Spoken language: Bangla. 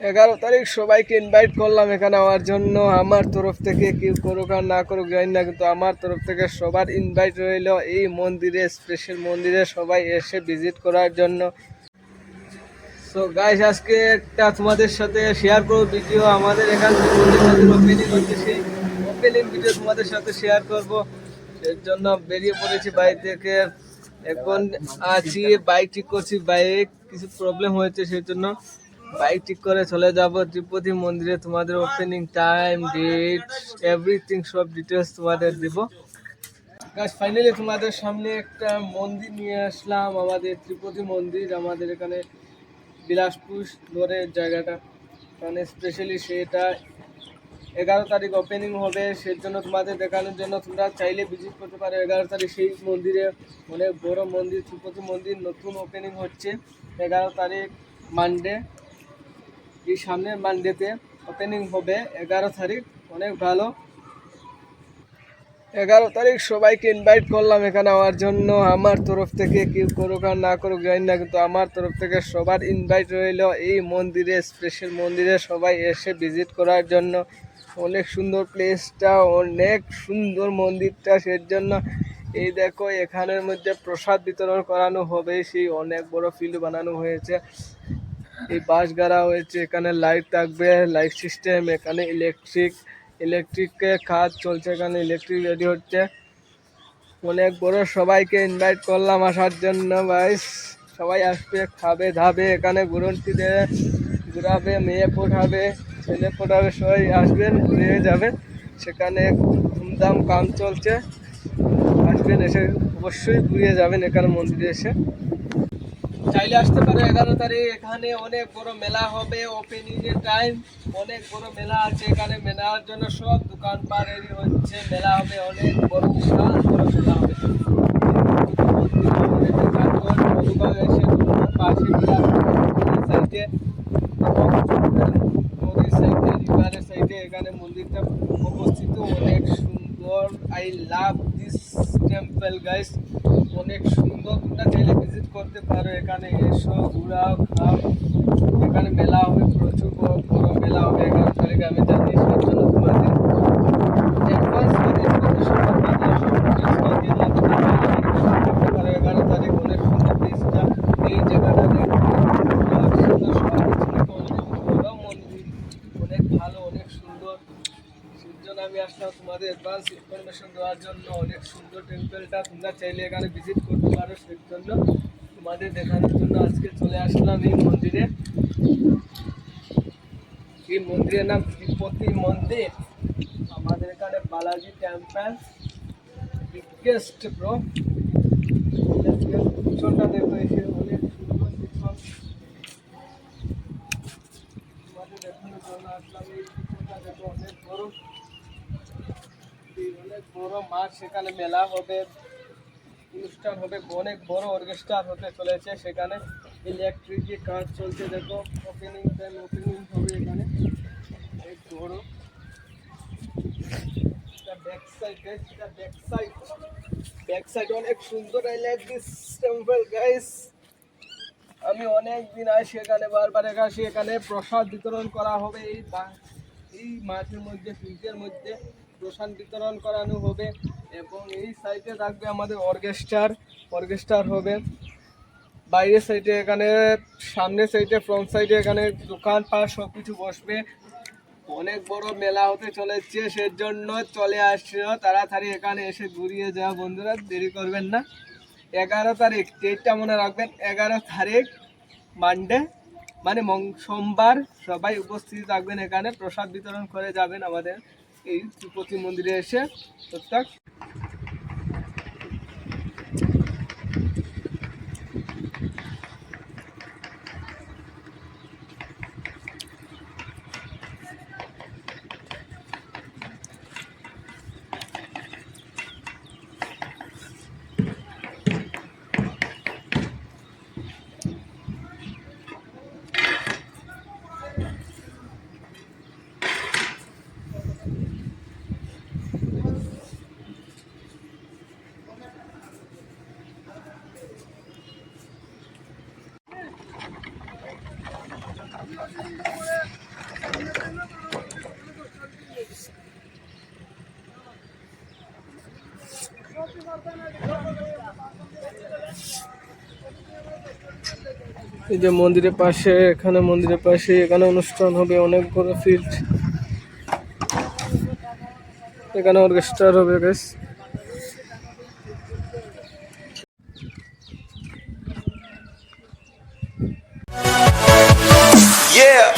এগারো তারিখ সবাইকে ইনভাইট করলাম এখানে আমার জন্য। আমার তরফ থেকে কেউ করুক আর না করুক, জানি না, কিন্তু আমার তরফ থেকে সবার ইনভাইট রইল এই মন্দিরে স্পেশাল মন্দিরে সবাই এসে ভিজিট করার জন্য। সো গাইস আজকে একটা তোমাদের সাথে শেয়ার করব ভিডিও আমাদের এখান থেকে ওপেনিং হচ্ছে সেই ওপেনিং ভিডিও তোমাদের সাথে শেয়ার করব। এর জন্য বেরিয়ে পড়েছি বাড়ি থেকে। এখন আছি বাইক ঠিক করছি বাইক কিছু প্রবলেম হয়েছে সেই জন্য। বাইক ঠিক করে চলে যাব তিরুপতি মন্দিরে তোমাদের ওপেনিং টাইম ডেট এভরিথিং সব ডিটেলস তোমাদের দিব। গাছ ফাইনালি তোমাদের সামনে একটা মন্দির নিয়ে আসলাম, আমাদের ত্রিপতি মন্দির, আমাদের এখানে বিলাসপুর ধরে জায়গাটা। মানে স্পেশালি সেটা এগারো তারিখ ওপেনিং হবে সেই জন্য তোমাদের দেখানোর জন্য তোমরা চাইলে ভিজিট করতে পারো। এগারো তারিখ সেই মন্দিরে, অনেক বড় মন্দির ত্রিপতি মন্দির নতুন ওপেনিং হচ্ছে। এগারো তারিখ মানডে এই সামনের মানডেতে ওপেনিং হবে এগারো তারিখ। অনেক ভালো। এগারো তারিখ সবাইকে ইনভাইট করলাম এখানে আমার জন্য। আমার তরফ থেকে কেউ করুক আর না করুক, জানি না, কিন্তু আমার তরফ থেকে সবার ইনভাইট রইল। এই মন্দিরে স্পেশাল মন্দিরে সবাই এসে ভিজিট করার জন্য। অনেক সুন্দর প্লেসটা অনেক সুন্দর মন্দিরটা সেই জন্য এই দেখো, এখানের মধ্যে প্রসাদ বিতরণ করানো হবে। সেই অনেক বড় ফিল্ড বানানো হয়েছে। এই বাস গাড়া হয়েছে, এখানে লাইট থাকবে লাইট সিস্টেম এখানে ইলেকট্রিক ইলেকট্রিকের কাজ চলছে, এখানে ইলেকট্রিক রেডি হচ্ছে। অনেক বড় সবাইকে ইনভাইট করলাম আসার জন্য ভাইস সবাই আসবে, খাবে, ধাবে, এখানে ঘুরন্তি দেবে ঘুরাবে, মেয়ে পড়াবে ছেলে পড়াবে সবাই আসবেন, ঘুরে যাবেন। সেখানে ধুমধাম কাম চলছে। আসবেন এসে অবশ্যই ঘুরিয়ে যাবেন এখানে মন্দিরে এসে। চাইলে আসতে পারো, এগারো তারিখ। এখানে অনেক বড় মেলা হবে ওপেনিং এর টাইম অনেক বড় মেলা আছে এখানে, মেলার জন্য সব দোকান পার হচ্ছে। মেলা হবে, অনেক বড় বিশাল বড় মেলা হবে। সাইডে এখানে মন্দিরটা অবস্থিত অনেক সুন্দর। I love this temple guys অনেক সুন্দর তোমরা চাইলে ভিজিট করতে পারো। এখানে এসো ঘুরাও খাও। এখানে মেলা হবে প্রচুর বড় বড় মেলা হবে এগারো তারিখে আমি জানি সেই জন্য তোমাদের অ্যাডভান্স এগারো তারিখ অনেক সুন্দর প্লেসটা এই জায়গাটা দেখতে আর সুন্দর সব কিছু দেখতে অনেক বড় মন্দির অনেক ভালো অনেক সুন্দর সেই জন্য আমি আসলাম তোমাদের অ্যাডভান্স ইনফরমেশন দেওয়ার জন্য অনেক সুন্দর টেম্পলটা তোমরা চাইলে এখানে ভিজিট করতে পারো সেই জন্য তোমাদের দেখানোর জন্য আজকে চলে আসলাম এই মন্দিরে। এই মন্দিরের নাম তিরুপতি মন্দির। আমাদের এখানে বালাজি টেম্পল বিগেস্ট ব্রো পিছনটা দেখো এসে অনেক সুন্দর পিছন তোমাদের দেখানোর জন্য আসলাম এই পিছনটা দেখো অনেক বড় এই অনেক মাঠ সেখানে মেলা হবে, অনুষ্ঠান হবে, অনেক বড় অর্কেস্ট্রা হতে চলেছে সেখানে। ইলেকট্রিকের কাজ চলছে, দেখো ওপেনিং টাইম ওপেনিং হবে এখানে। অনেক বড়। ব্যাক সাইড এটা ব্যাক সাইড ব্যাক সাইড অনেক সুন্দর টেম্পল গাইস আমি অনেক দিন আসি এখানে বারবার আসি এখানে প্রসাদ বিতরণ করা হবে এই এই মাঠের মধ্যে ফিল্ডের মধ্যে। প্রসাদ বিতরণ করানো হবে এবং এই সাইডে থাকবে আমাদের অর্কেস্ট্রার অর্কেস্ট্রার হবে। বাইরের সাইডে এখানে, সামনের সাইডে ফ্রন্ট সাইডে এখানে দোকান পাট সব কিছু বসবে। অনেক বড় মেলা হতে চলেছে, সেজন্য চলে আসছো তাড়াতাড়ি এখানে এসে ঘুরিয়ে যাওয়া বন্ধুরা, দেরি করবেন না। এগারো তারিখ ডেটটা মনে রাখবেন, এগারো তারিখ মানডে মানে সোমবার সবাই উপস্থিত থাকবেন এখানে, প্রসাদ বিতরণ করে যাবেন আমাদের। এই তিরুপতি মন্দিরে এসে প্রত্যেক এই যে মন্দিরের পাশে, এখানে মন্দিরের পাশে, এখানে অনুষ্ঠান হবে, অনেক বড় ফিল্ড এখানে অর্কেস্ট্রা হবে গেছে Yeah.